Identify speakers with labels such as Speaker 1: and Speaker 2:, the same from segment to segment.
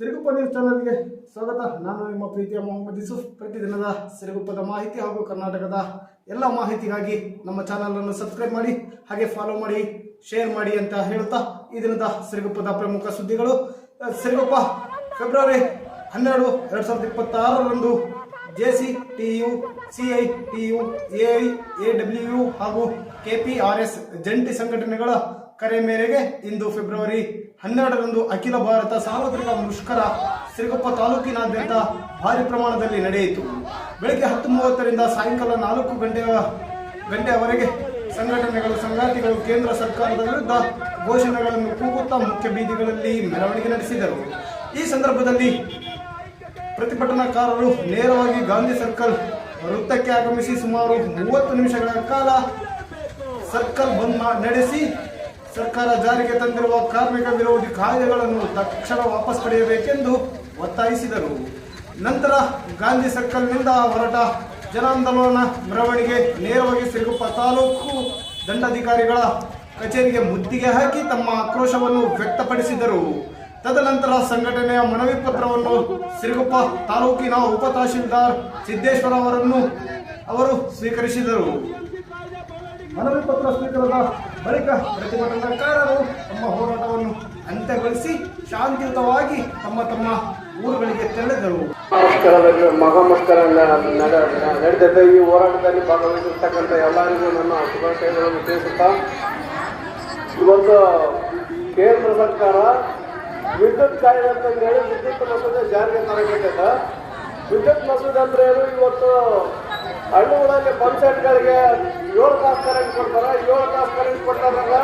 Speaker 1: Siruguppa news ಚಾನಲ್ಗೆ ಸ್ವಾಗತ. ನಾನು ನಿಮ್ಮ ಪ್ರೀತಿಯ ಮೊಹಮ್ಮದ್ ಯೂಸುಫ್. ಪ್ರತಿದಿನದ ಸಿರಿಗುಪ್ಪದ ಮಾಹಿತಿ ಹಾಗೂ ಕರ್ನಾಟಕದ ಎಲ್ಲ ಮಾಹಿತಿಗಾಗಿ ನಮ್ಮ ಚಾನಲನ್ನು ಸಬ್ಸ್ಕ್ರೈಬ್ ಮಾಡಿ, ಹಾಗೆ ಫಾಲೋ ಮಾಡಿ, ಶೇರ್ ಮಾಡಿ ಅಂತ ಹೇಳ್ತಾ ಈ ದಿನದ ಸಿರಿಗುಪ್ಪದ ಪ್ರಮುಖ ಸುದ್ದಿಗಳು. ಸಿರಿಗುಪ್ಪ, ಫೆಬ್ರವರಿ ಹನ್ನೆರಡು, ಎರಡು ಸಾವಿರದ ಇಪ್ಪತ್ತಾರರಂದು J C T U C I T U A A W ಹಾಗೂ ಕೆ ಪಿ ಆರ್ ಎಸ್ ಜಂಟಿ ಸಂಘಟನೆಗಳ ಕರೆ ಮೇರೆಗೆ ಇಂದು ಫೆಬ್ರವರಿ ಹನ್ನೆರಡರಂದು ಅಖಿಲ ಭಾರತ ಸಾರ್ವತ್ರಿಕ ಮುಷ್ಕರ ಸಿರಿಗೊಪ್ಪ ತಾಲೂಕಿನಾದ್ಯಂತ ಭಾರಿ ಪ್ರಮಾಣದಲ್ಲಿ ನಡೆಯಿತು. ಬೆಳಗ್ಗೆ ಹತ್ತು ಮೂವತ್ತರಿಂದ ಸಾಯಂಕಾಲ ನಾಲ್ಕು ಗಂಟೆಯ ಗಂಟೆಯವರೆಗೆ ಸಂಘಟನೆಗಳು, ಸಂಗಾತಿಗಳು, ಕೇಂದ್ರ ಸರ್ಕಾರದ ವಿರುದ್ಧ ಘೋಷಣೆಗಳನ್ನು ಕೂಗುತ್ತಾ ಮುಖ್ಯ ಬೀದಿಗಳಲ್ಲಿ ಮೆರವಣಿಗೆ ನಡೆಸಿದರು. ಈ ಸಂದರ್ಭದಲ್ಲಿ ಪ್ರತಿಭಟನಾಕಾರರು ನೇರವಾಗಿ ಗಾಂಧಿ ಸರ್ಕಲ್ ವೃತ್ತಕ್ಕೆ ಆಗಮಿಸಿ ಸುಮಾರು ಮೂವತ್ತು ನಿಮಿಷಗಳ ಕಾಲ ಸರ್ಕಲ್ ಬಂದ್ ನಡೆಸಿ ಸರ್ಕಾರ ಜಾರಿಗೆ ತಂದಿರುವ ಕಾರ್ಮಿಕ ವಿರೋಧಿ ಕಾಯ್ದೆಗಳನ್ನು ತಕ್ಷಣ ವಾಪಸ್ ಪಡೆಯಬೇಕೆಂದು ಒತ್ತಾಯಿಸಿದರು. ನಂತರ ಗಾಂಧಿ ಸರ್ಕಲ್ನಿಂದ ಹೊರಟ ಜನಾಂದೋಲನ ಮೆರವಣಿಗೆ ನೇರವಾಗಿ ಸಿರುಗುಪ್ಪ ತಾಲೂಕು ದಂಡಾಧಿಕಾರಿಗಳ ಕಚೇರಿಗೆ ಮುತ್ತಿಗೆ ಹಾಕಿ ತಮ್ಮ ಆಕ್ರೋಶವನ್ನು ವ್ಯಕ್ತಪಡಿಸಿದರು. ತದನಂತರ ಸಂಘಟನೆಯ ಮನವಿ ಪತ್ರವನ್ನು ಸಿರುಗುಪ್ಪ ತಾಲೂಕಿನ ಉಪ ತಹಶೀಲ್ದಾರ್ ಸಿದ್ದೇಶ್ವರ ಅವರನ್ನು ಅವರು ಸ್ವೀಕರಿಸಿದರು. ಮನವಿ ಪತ್ರ ಸ್ವೀಕರಿಸಿದ ಬಳಿಕ ಪ್ರತಿಭಟನಾಕಾರರು ತಮ್ಮ ಹೋರಾಟವನ್ನು ಅಂತ್ಯಗೊಳಿಸಿ ಶಾಂತಿಯುತವಾಗಿ ತಮ್ಮ ತಮ್ಮ ಊರುಗಳಿಗೆ ತೆರಳಿದರು.
Speaker 2: ಮುಷ್ಕರದಲ್ಲಿ ಮಹಾಮುಷ್ಕರ ನ- ನಡೆ- ನಡೆದಿದೆ ಈ ಹೋರಾಟದಲ್ಲಿ ಭಾಗವಹಿಸಿರ್ತಕ್ಕಂಥ ಎಲ್ಲರಿಗೂ ನನ್ನ ಶುಭಾಶಯಗಳನ್ನು ತಿಳಿಸುತ್ತಾ, ಇವತ್ತು ಕೇಂದ್ರ ಸರ್ಕಾರ ವಿದ್ಯುತ್ ಕಾಯ್ದೆ ಅಂತ ಹೇಳಿ ವಿದ್ಯುತ್ ಮಸೂದೆ ಜಾರಿಗೆ ತರಬೇಕಂತ. ವಿದ್ಯುತ್ ಮಸೂದೆ ಅಂದ್ರೆ ಏನು? ಇವತ್ತು ಹಳ್ಳಿಗಳಲ್ಲಿ ಪಂಪ್ ಸೆಟ್ಗಳಿಗೆ ಏಳು ತಾಸು ಕರೆಂಟ್ ಕೊಡ್ತಾರೆ. ಏಳು ತಾಸು ಕರೆಂಟ್ ಕೊಡ್ತಾರಲ್ಲ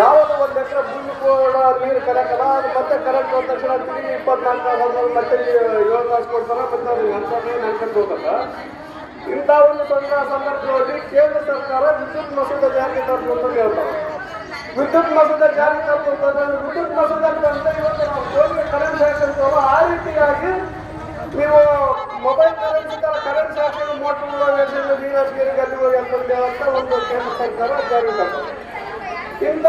Speaker 2: ಯಾವಾಗ ಒಂದು ಎಕರೆ ಭೂಮಿ ಕೂಡ ನೀರು ಕರೆಯಕ್ಕಲ್ಲ ಅದು ಮತ್ತೆ ಕರೆಂಟ್ ಹೋದ ತಕ್ಷಣ ತಿರುಗಿ ಇಪ್ಪತ್ನಾಲ್ಕು ತಾಸು ಮತ್ತೆ ಏಳು ತಾಸು ಕೊಡ್ತಾರೆ. ಮತ್ತೆ ಅದು ನೆನ್ಕೊಂಡು ನಡ್ಕೊಂಡು ಹೋಗಲ್ಲ. ಇಂಥ ಒಂದು ಸಂದರ್ಭದಲ್ಲಿ ಕೇಂದ್ರ ಸರ್ಕಾರ ವಿದ್ಯುತ್ ಮಸೂದೆ ಜಾರಿಗೆ ತರಬೇಕು ಅಂತ ಹೇಳ್ತಾರೆ ವಿದ್ಯುತ್ ಮಸೂದೆ ಜಾರಿ ಅಂತಂದ್ರೆ ವಿದ್ಯುತ್ ಮಸೂದೆ ಅಂತ ಇವತ್ತು ನಾವು ಫೋನ್ಗೆ ಕರೆಂಟ್ ಹಾಕಿರ್ತೀವಲ್ಲ ಆ ರೀತಿಯಾಗಿ ನೀವು ಮೊಬೈಲ್ ಕರೆನ್ಸಿ ತರ ಕರೆಂಟ್ ಹಾಕಿದ್ರೆ ಮೋಟರ್ ಗಿರಿ ಗಲ್ಲಿ ಹೋಗಿ ಅಂತಂದು ಒಂದು ಕೇಂದ್ರ ಸರ್ಕಾರ ಜಾರಿ ತರ್ತದೆ ಇಂದ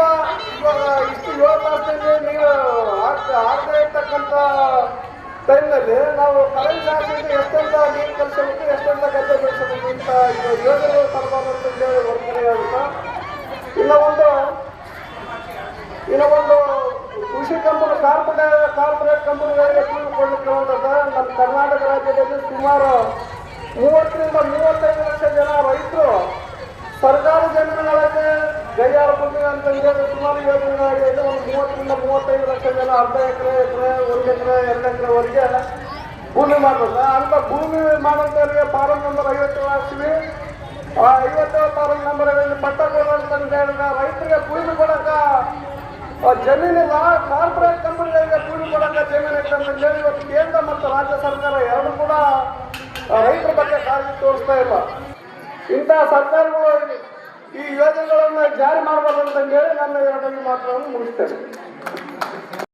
Speaker 2: ಇವಾಗ ಇಷ್ಟು ಏಳು ತಾಸಲ್ಲಿ ನೀವು ಆಗ್ತಾ ಆಗದೆ ಇರ್ತಕ್ಕಂಥ ಟೈಮ್ನಲ್ಲಿ ನಾವು ಕರೆಂಟ್ ಹಾಕಿದ್ರೆ ಎಷ್ಟೆಂತ ನೀರು ಕಲಿಸಬೇಕು ಎಷ್ಟೆಂತ ಗದ್ದೆ ಬೆಳೆಸಬೇಕು ಅಂತ ಯೋಜನೆಗಳು ತರಬಾರ್ದು ಅಂತ ಹೇಳಿ ವರ್ತನೆ ಆಗುತ್ತಾ ಇಲ್ಲ ಒಂದು ಇನ್ನು ಒಂದು ಕೃಷಿ ಕಂಪನಿ, ಕಾರ್ಪೊರೇಟ್ ಕಾರ್ಪೊರೇಟ್ ಕಂಪನಿಗಳಿಗೆ ತಿಳಿದುಕೊಳ್ಳುತ್ತಿರುವಂತಹ ನಮ್ಮ ಕರ್ನಾಟಕ ರಾಜ್ಯದಲ್ಲಿ ಸುಮಾರು ಮೂವತ್ತರಿಂದ ಮೂವತ್ತೈದು ಲಕ್ಷ ಜನ ರೈತರು ಸರ್ಕಾರಿ ಜಮೀನುಗಳಲ್ಲಿ ಗೈಯಾರ ಭೂಮಿ ಅಂತ ಇದೆ ಸುಮಾರು ಯೋಜನೆಗಳಾಗಿದೆ ಒಂದು ಮೂವತ್ತರಿಂದ ಮೂವತ್ತೈದು ಲಕ್ಷ ಜನ ಅರ್ಧ ಎಕರೆ ಎಕರೆ, ಒಂದು ಎಕರೆ, ಎರಡು ಎಕರೆವರೆಗೆ ಭೂಮಿ ಮಾಡ್ತಾರೆ ಅಂತ ಭೂಮಿ ಮಾಡೋಂಥವ್ರಿಗೆ ಫಾರಂ ನಂಬರ್ ಐವತ್ತು ಹಾಕ್ತೀವಿ ಆ ಐವತ್ತೇಳು ಫಾರಂ ನಂಬರ್ ಪಟ್ಟ ಕೊಡುವಂತ ಹೇಳಿದ ರೈತರಿಗೆ ಆ ಜಮೀನಿಲ್ಲ ಕಾರ್ಪೊರೇಟ್ ಕಂಪನಿಗಳಿಗೆ ಕೂಲಿ ಕೊಡಕ ಜಮೀನು ಅಂತ ಹೇಳಿ ಇವತ್ತು ಕೇಂದ್ರ ಮತ್ತು ರಾಜ್ಯ ಸರ್ಕಾರ ಎರಡು ಕೂಡ ರೈತರ ಬಗ್ಗೆ ಕಾಳಜಿ ತೋರಿಸ್ತಾ ಇಲ್ಲ. ಇಂಥ ಸರ್ಕಾರಗಳು ಈ ಯೋಜನೆಗಳನ್ನು ಜಾರಿ ಮಾಡಬಾರ್ದು ಅಂತ ಹೇಳಿ ನನ್ನ ಎರಡನೇ ಮಾತುಗಳನ್ನು ಮುಗಿಸ್ತೇನೆ.